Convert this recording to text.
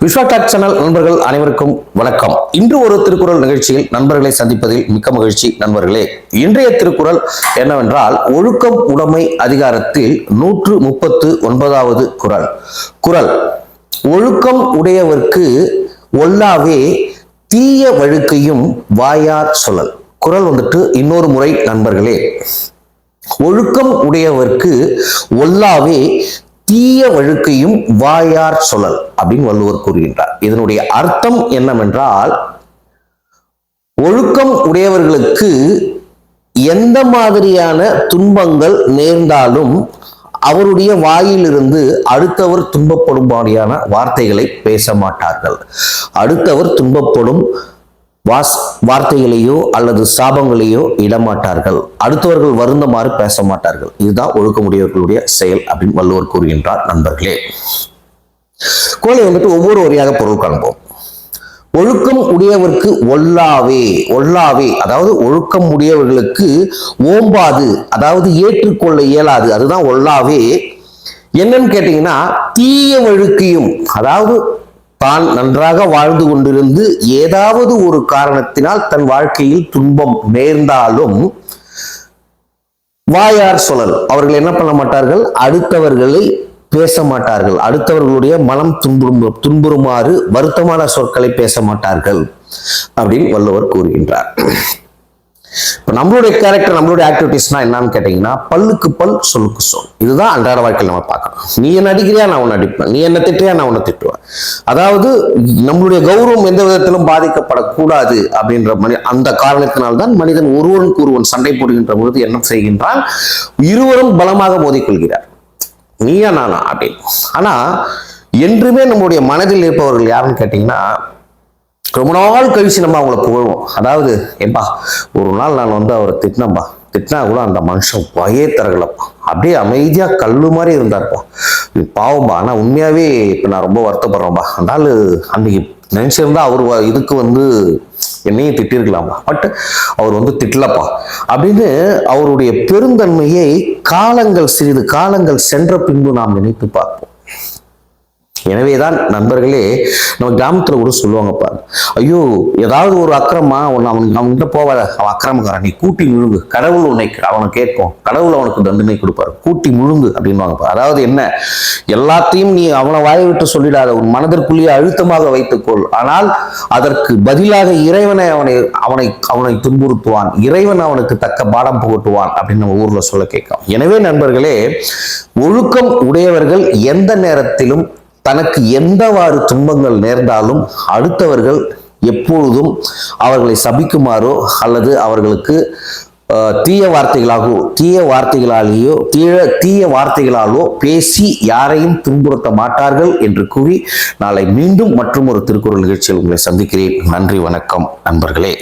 Vishwa talk channel நண்பர்கள் அனைவருக்கும் வணக்கம். இன்று ஒரு திருக்குறள் நிகழ்ச்சியில் நண்பர்களை சந்திப்பதில் மிக்க மகிழ்ச்சி நண்பர்களே. இன்றைய திருக்குறள் என்னவென்றால் ஒழுக்கம் உடைமை அதிகாரத்தில் நூற்று முப்பத்து ஒன்பதாவது குறள். குறள் ஒழுக்கம் உடையவர்க்கு ஒல்லாவே தீய வழுக்கையும் வாயார் சொல்லல். குறள் வந்துட்டு இன்னொரு முறை நண்பர்களே. ஒழுக்கம் உடையவர்க்கு ஒல்லாவே தீய வழுக்கையும் வாயார் சொல்லல் அப்படின்னு வள்ளுவர் கூறுகின்றார். இதனுடைய அர்த்தம் என்னவென்றால் ஒழுக்கம் உடையவர்களுக்கு எந்த மாதிரியான துன்பங்கள் நேர்ந்தாலும் அவருடைய வாயிலிருந்து அடுத்தவர் துன்பப்படும்படியான வார்த்தைகளை பேச மாட்டார்கள். அடுத்தவர் துன்பப்படும் வாஸ் வார்த்தைகளையோ அல்லது சாபங்களையோ இடமாட்டார்கள். அடுத்தவர்கள் வருந்தமாறு பேச மாட்டார்கள் இதுதான் ஒழுக்கமுடையவர்களுடைய செயல் அப்படின்னு வள்ளுவர் கூறுகின்றார் நண்பர்களே. குரலை வந்துட்டு ஒவ்வொரு வரியாக பொருள் காண்போம் ஒழுக்கம் உடையவர்க்கு ஒல்லாவே ஒல்லாவே. அதாவது ஒழுக்கம் உடையவர்களுக்கு ஓம்பாது அதாவது ஏற்றுக்கொள்ள இயலாது. அதுதான் ஒல்லாவே. என்னன்னு கேட்டீங்கன்னா தீய வழுக்கையும் அதாவது தான் நன்றாக வாழ்ந்து கொண்டிருந்து ஏதாவது ஒரு காரணத்தினால் தன் வாழ்க்கையில் துன்பம் நேர்ந்தாலும் வாயார் சொலல் அவர்கள் என்ன பண்ண மாட்டார்கள்? அடுத்தவர்களை பேச மாட்டார்கள். அடுத்தவர்களுடைய மனம் துன்புறும் துன்புறுமாறு வருத்தமான சொற்களை பேச மாட்டார்கள் அப்படின்னு வள்ளுவர் கூறுகின்றார். இப்போ நம்மளுடைய கேரக்டர் நம்மளுடைய ஆக்டிவிட்டிஸ்னா என்னன்னு கேட்டீங்கன்னா பல்லுக்கு பல் சொல்லுக்கு சொல். இதுதான் அன்றாட வாழ்க்கையில் நம்ம பார்க்கணும். நீ என்ன அடிக்கிறியா நான் உன்னை அடிப்பேன். நீ என்ன திட்டுறியா நான் உன்னை திட்டுவேன். அதாவது நம்மளுடைய கௌரவம் எந்த விதத்திலும் பாதிக்கப்படக்கூடாது அப்படின்ற மனி அந்த காரணத்தினால்தான் மனிதன் ஒருவனுக்கு ஒருவன் சண்டை போடுகின்ற பொழுது என்ன செய்கின்றான்? இருவரும் பலமாக மோதிக்கொள்கிறார். நீயா நானா அப்படின்னு. ஆனா என்றுமே நம்முடைய மனதில் இருப்பவர்கள் யாருன்னு கேட்டீங்கன்னா ரொம்ப நாள் கழிச்சு நம்ம அவங்கள புகழ்வோம். அதாவது ஏப்பா ஒரு நாள் நான் வந்து அவரை திட்டினப்பா திட்டினா கூட அந்த மனுஷன் பயே தரகலப்பா அப்படியே அமைதியாக கல்லு மாதிரி இருந்தார்ப்பா. பாவம்பா ஆனால் உண்மையாவே இப்போ நான் ரொம்ப வருத்தப்படுறேன்பா. அந்த ஆளு அன்னைக்கு நினைச்சிருந்தா அவர் வ- இதுக்கு வந்து என்னையும் திட்டிருக்கலாமா பட் அவர் வந்து திட்டலப்பா. அப்படின்னு அவருடைய பெருந்தன்மையை காலங்கள் சிறிது காலங்கள் சென்ற பின்பு நாம் நினைத்து பார்ப்போம். எனவேதான் நண்பர்களே நம்ம கிராமத்துல கூட சொல்லுவாங்கப்பா ஐயோ ஏதாவது ஒரு அக்கிரமா ஒன்று அவன் அவன்கிட்ட போவாத அவன் அக்கிரமக்காரன் நீ கூட்டி முழுங்கு கடவுள் உன்னை அவனை கேட்கும் கடவுள் அவனுக்கு தண்டனை கொடுப்பாரு கூட்டி முழுங்கு அப்படின்வாங்கப்பா அதாவது என்ன எல்லாத்தையும் நீ அவனை வாய் விட்டு சொல்லிடாத உன் மனதிற்குள்ளேயே அழுத்தமாக வைத்துக்கொள். ஆனால் அதற்கு பதிலாக இறைவனை அவனை அவனை அவனை துன்புறுத்துவான் இறைவன் அவனுக்கு தக்க பாடம் புகட்டுவான் அப்படின்னு நம்ம ஊர்ல சொல்ல கேட்கும் எனவே நண்பர்களே ஒழுக்கம் உடையவர்கள் எந்த நேரத்திலும் தனக்கு எந்தவாறு துன்பங்கள் நேர்ந்தாலும் அடுத்தவர்கள் எப்பொழுதும் அவர்களை சபிக்குமாறோ அல்லது அவர்களுக்கு தீய வார்த்தைகளாகவோ தீய வார்த்தைகளாலேயோ தீய தீய வார்த்தைகளாலோ பேசி யாரையும் துன்புறுத்த மாட்டார்கள் என்று கூறி நாளை மீண்டும் மற்றும் ஒரு திருக்குறள் நிகழ்ச்சியில் உங்களை சந்திக்கிறேன். நன்றி வணக்கம் நண்பர்களே.